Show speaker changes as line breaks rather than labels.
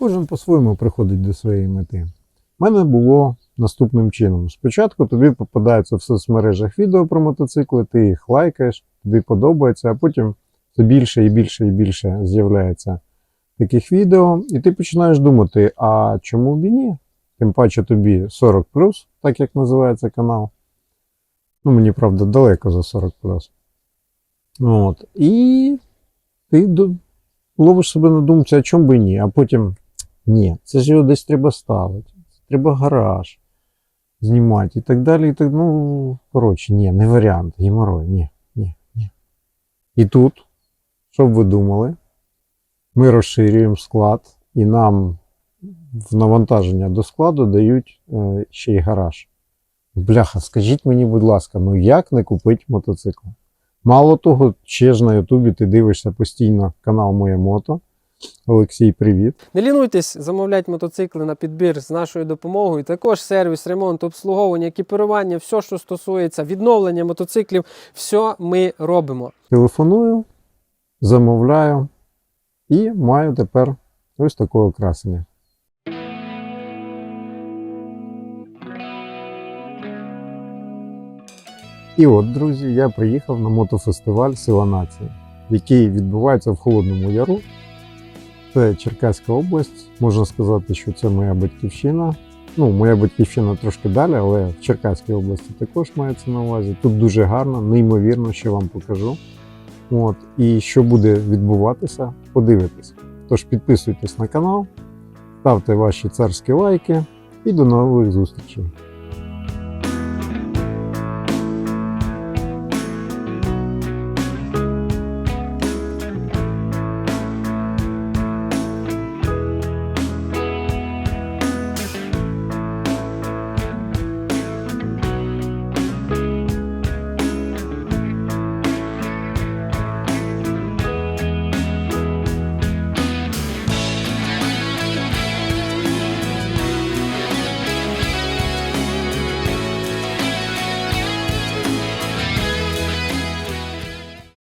Кожен по-своєму приходить до своєї мети. У мене було наступним чином. Спочатку тобі попадаються в соцмережах відео про мотоцикли, ти їх лайкаєш, тобі подобається, а потім все більше і більше і більше з'являється таких відео, і ти починаєш думати, а чому б і ні? Тим паче тобі 40 так як називається канал. Ну, мені, правда, далеко за 40 От. І ти ловиш себе на думці, а чому би і ні? А потім ні, це ж його десь треба ставити, треба гараж знімати і так далі. І так, ну, коротше, ні, не варіант, геморой, ні, ні, ні. І тут, що б ви думали, ми розширюємо склад, і нам в навантаження до складу дають е, ще й гараж. Бляха, скажіть мені, будь ласка, ну як не купити мотоцикл? Мало того, ще ж на Ютубі ти дивишся постійно канал Моє Мото. Олексій, привіт.
Не лінуйтесь, замовляйте мотоцикли на підбір з нашою допомогою. Також сервіс, ремонт, обслуговування, екіпірування, все, що стосується відновлення мотоциклів, все ми робимо.
Телефоную, замовляю і маю тепер ось такого красення. І от, друзі, я приїхав на мотофестиваль Сила Нації, який відбувається в Холодному Яру. Це Черкаська область. Можна сказати, що це моя батьківщина. Ну, моя батьківщина трошки далі, але в Черкаській області також мається на увазі. Тут дуже гарно, неймовірно, що вам покажу. От, і що буде відбуватися, подивитесь. Тож підписуйтесь на канал, ставте ваші царські лайки і до нових зустрічей.